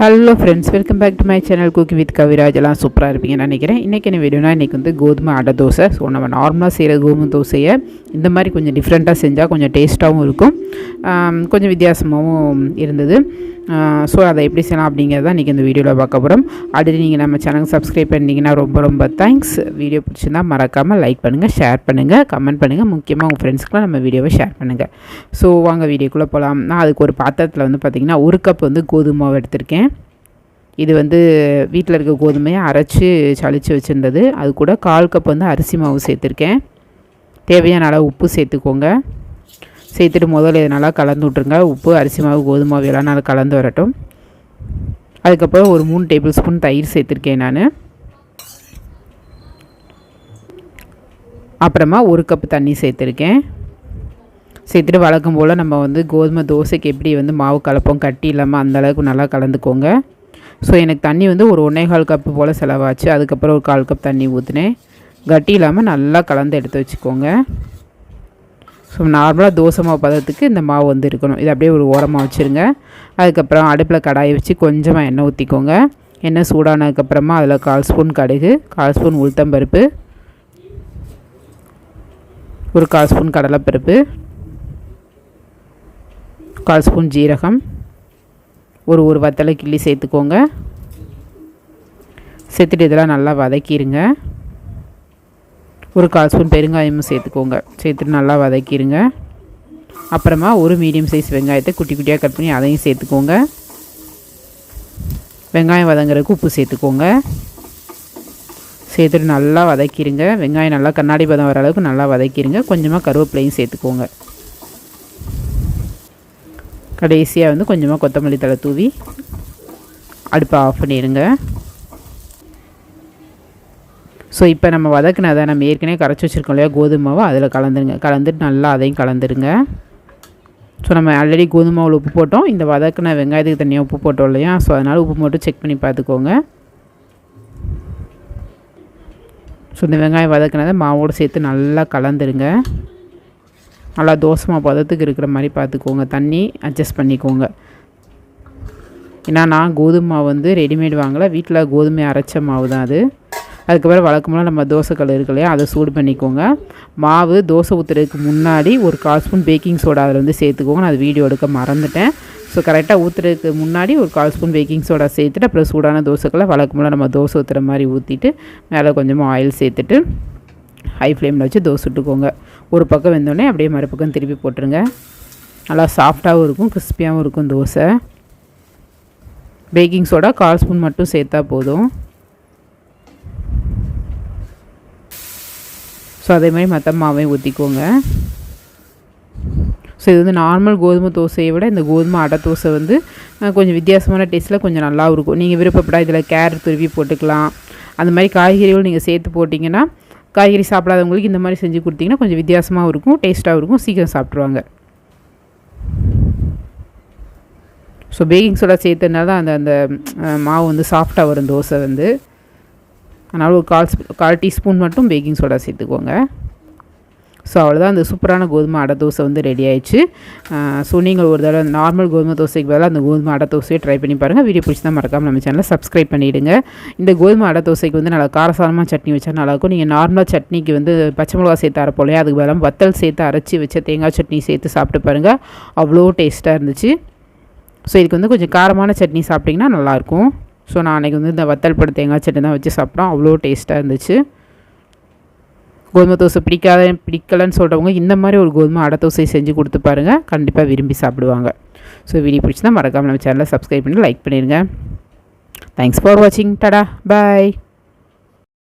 Hello friends welcome back to my channel cookie with Kaviraj எல்லாம் சூப்பராக இருப்பீங்கன்னு நினைக்கிறேன். இன்றைக்கி என்ன வீடியோனா இன்றைக்கி வந்து கோதுமை அடை தோசை. ஸோ நம்ம நார்மலாக செய்கிற கோதுமை தோசையை இந்த மாதிரி கொஞ்சம் டிஃப்ரெண்ட்டாக செஞ்சால் கொஞ்சம் டேஸ்ட்டாகவும் இருக்கும். கொஞ்சம் வித்தியாசமாகவும் இருந்தது. ஸோ அதை எப்படி செய்யலாம் அப்படிங்கிறத இன்றைக்கி இந்த வீடியோவில் பார்க்க போகிறோம் ஆல்ரெடி நீங்கள் நம்ம சேனலுக்கு சப்ஸ்கிரைப் பண்ணிங்கன்னா ரொம்ப ரொம்ப தேங்க்ஸ் வீடியோ பிடிச்சிருந்தா மறக்காமல் லைக் பண்ணுங்கள் ஷேர் பண்ணுங்கள் கமெண்ட் பண்ணுங்கள் முக்கியமாக உங்கள் ஃப்ரெண்ட்ஸ்க்குலாம் நம்ம வீடியோவை ஷேர் பண்ணுங்கள் ஸோ வாங்க வீடியோக்குள்ளே போகலாம் நான் அதுக்கு ஒரு பாத்திரத்தில் வந்து பார்த்திங்கன்னா ஒரு கப் வந்து கோதுமை மாவு எடுத்திருக்கேன். இது வந்து வீட்டில் இருக்க கோதுமையை அரைச்சி சளிச்சு வச்சுருந்தது. அது கூட கால் கப் வந்து அரிசி மாவு சேர்த்துருக்கேன். தேவையான அளவு உப்பு சேர்த்துக்கோங்க. சேர்த்துட்டு முதல்ல இதை நல்லா கலந்து விட்ருங்க உப்பு அரிசி மாவு கோதுமை மாவு எல்லாம் நல்லா கலந்து வரட்டும். அதுக்கப்புறம் ஒரு மூணு டேபிள் ஸ்பூன் தயிர் சேர்த்துருக்கேன் நான். அப்புறமா ஒரு கப் தண்ணி சேர்த்துருக்கேன். சேர்த்துட்டு வழக்கம் போல் நம்ம வந்து கோதுமை தோசைக்கு எப்படி வந்து மாவு கலப்போம் கட்டி இல்லாமல் அந்தளவுக்கு நல்லா கலந்துக்கோங்க. ஸோ எனக்கு தண்ணி வந்து ஒரு ஒன்றே கால் கப்பு போல் செலவாச்சு. அதுக்கப்புறம் ஒரு கால் கப் தண்ணி ஊற்றினேன் கட்டி இல்லாமல் நல்லா கலந்து எடுத்து வச்சுக்கோங்க. ஸோ நார்மலாக தோசை மாவு பதத்துக்கு இந்த மாவு வந்து இருக்கணும். இது அப்படியே ஒரு ஓரமாக வச்சுருங்க. அதுக்கப்புறம் அடுப்பில் கடாயை வச்சு கொஞ்சமாக எண்ணெய் ஊற்றிக்கோங்க எண்ணெய் சூடானதுக்கப்புறமா அதில் கால் ஸ்பூன் கடுகு கால் ஸ்பூன் உளுத்தம்பருப்பு ஒரு கால் ஸ்பூன் கடலைப்பருப்பு கால் ஸ்பூன் ஜீரகம் ஒரு ஒரு வத்தலை கிள்ளி சேர்த்துக்கோங்க. சேர்த்துட்டு இதெல்லாம் நல்லா வதக்கிடுங்க ஒரு கால் ஸ்பூன் பெருங்காயமும் சேர்த்துக்கோங்க. சேர்த்துட்டு நல்லா வதக்கிடுங்க அப்புறமா ஒரு மீடியம் சைஸ் வெங்காயத்தை குட்டி குட்டியாக கட் பண்ணி அதையும் சேர்த்துக்கோங்க. வெங்காயம் வதங்குறதுக்கு உப்பு சேர்த்துக்கோங்க. சேர்த்துட்டு நல்லா வதக்கிடுங்க வெங்காயம் நல்லா கண்ணாடி பதம் வர அளவுக்கு நல்லா வதக்கிடுங்க கொஞ்சமாக கருவேப்பிலையும் சேர்த்துக்கோங்க. கடைசியாக வந்து கொஞ்சமாக கொத்தமல்லி தழை தூவி அடுப்பை ஆஃப் பண்ணிடுங்க ஸோ இப்போ நம்ம வதக்குனதை நம்ம ஏற்கனவே கரைச்சி வச்சுருக்கோம் இல்லையா? கோதுமை அதில் கலந்துருங்க. கலந்துட்டு நல்லா அதையும் கலந்துருங்க. ஸோ நம்ம ஆல்ரெடி கோதுமை மாவில் உப்பு போட்டோம். இந்த வதக்குன வெங்காயத்துக்கு தனியாக உப்பு போட்டோம் இல்லையா? ஸோ அதனால் உப்பு மட்டும் செக் பண்ணி பார்த்துக்கோங்க. ஸோ இந்த வெங்காயம் வதக்குனதை மாவோடு சேர்த்து நல்லா கலந்துருங்க. நல்லா தோசமாக பதத்துக்கு இருக்கிற மாதிரி பார்த்துக்கோங்க. தண்ணி அட்ஜஸ்ட் பண்ணிக்கோங்க. ஏன்னா நான் கோதுமை மாவு வந்து ரெடிமேட் வாங்கலை. வீட்டில் கோதுமை அரைச்ச மாவு தான் அது. அதுக்கப்புறம் வழக்கமாக நம்ம தோசைக்கல் இருக்கு இல்லையா அதை சூடு பண்ணிக்கோங்க. மாவு தோசை ஊற்றுறதுக்கு முன்னாடி ஒரு கால் ஸ்பூன் பேக்கிங் சோடா அதில் வந்து சேர்த்துக்கோங்க. நான் அது வீடியோ எடுக்க மறந்துட்டேன். ஸோ கரெக்டாக ஊற்றுறதுக்கு முன்னாடி ஒரு கால் ஸ்பூன் பேக்கிங் சோடா சேர்த்துட்டு அப்புறம் சூடான தோசைக்கெல்லாம் வழக்கமாக நம்ம தோசை ஊற்றுற மாதிரி ஊற்றிட்டு மேலே கொஞ்சமாக ஆயில் சேர்த்துட்டு ஹை ஃப்ளேமில் வச்சு தோசை விட்டுக்கோங்க ஒரு பக்கம் வெந்தோடனே அப்படியே மறுபக்கம் திருப்பி போட்டுருங்க. நல்லா சாஃப்டாகவும் இருக்கும் கிறிஸ்பியாகவும் இருக்கும் தோசை. பேக்கிங் சோடா கால் ஸ்பூன் மட்டும் சேர்த்தா போதும். ஸோ அதே மாதிரி மற்ற மாவையும் ஊற்றிக்கோங்க ஸோ இது வந்து நார்மல் கோதுமை தோசையை விட இந்த கோதுமை அடை தோசை வந்து கொஞ்சம் வித்தியாசமான டேஸ்ட்டில் கொஞ்சம் நல்லாவும் இருக்கும். நீங்கள் விருப்பப்படா இதில் கேரட் துருவி போட்டுக்கலாம். அந்த மாதிரி காய்கறிகள் நீங்கள் சேர்த்து போட்டிங்கன்னா காய்கறி சாப்பிடாதவங்களுக்கு இந்த மாதிரி செஞ்சு கொடுத்தீங்கன்னா கொஞ்சம் வித்தியாசமாகவும் இருக்கும் டேஸ்ட்டாகவும் இருக்கும் சீக்கிரம் சாப்பிட்ருவாங்க ஸோ பேக்கிங் சோடா சேர்த்தனால தான் அந்த அந்த மாவு வந்து சாஃப்டாக வரும் தோசை வந்து. அதனால் ஒரு கால் கால் டீஸ்பூன் மட்டும் பேக்கிங் சோடா சேர்த்துக்கோங்க. ஸோ அவ்வளோதான் அந்த சூப்பரான கோதுமை அடை தோசை வந்து ரெடி ஆயிடுச்சு. ஸோ நீங்கள் ஒரு தடவை நார்மல் கோதுமை தோசைக்கு பதிலாக அந்த கோதுமை அடை தோசையை ட்ரை பண்ணி பாருங்கள் வீடியோ பிடிச்சி தான் மறக்காமல் நம்ம சேனலை சப்ஸ்கிரைப் பண்ணிவிடுங்க இந்த கோதுமை அடை தோசைக்கு வந்து நல்லா காரசாரமாக சட்னி வச்சா நல்லாயிருக்கும். நீங்கள் நார்மலாக சட்னிக்கு வந்து பச்சை மிளகா சேர்த்து அரைப்போலையே அதுக்கு பதிலாக வத்தல் சேர்த்து அரைச்சி வச்ச தேங்காய் சட்னி சேர்த்து சாப்பிட்டு பாருங்கள் அவ்வளோ டேஸ்ட்டாக இருந்துச்சு. ஸோ இதுக்கு வந்து கொஞ்சம் காரமான சட்னி சாப்பிட்டிங்கன்னா நல்லாயிருக்கும். ஸோ நான் அன்றைக்கி வந்து இந்த வத்தல் படு தேங்காய் சட்னி தான் வச்சு சாப்பிட்டோம். அவ்வளோ டேஸ்ட்டாக இருந்துச்சு. கோதுமை தோசை பிடிக்காத பிடிக்கலன்னு சொல்கிறவங்க இந்த மாதிரி ஒரு கோதுமை அடை தோசை செஞ்சு கொடுத்து பாருங்கள் கண்டிப்பாக விரும்பி சாப்பிடுவாங்க. ஸோ வீடியோ தான் மறக்காமல் நம்ம சேனலை சப்ஸ்கிரைப் பண்ணி லைக் பண்ணிடுங்க தேங்க்ஸ் ஃபார் வாட்சிங் டடா பாய்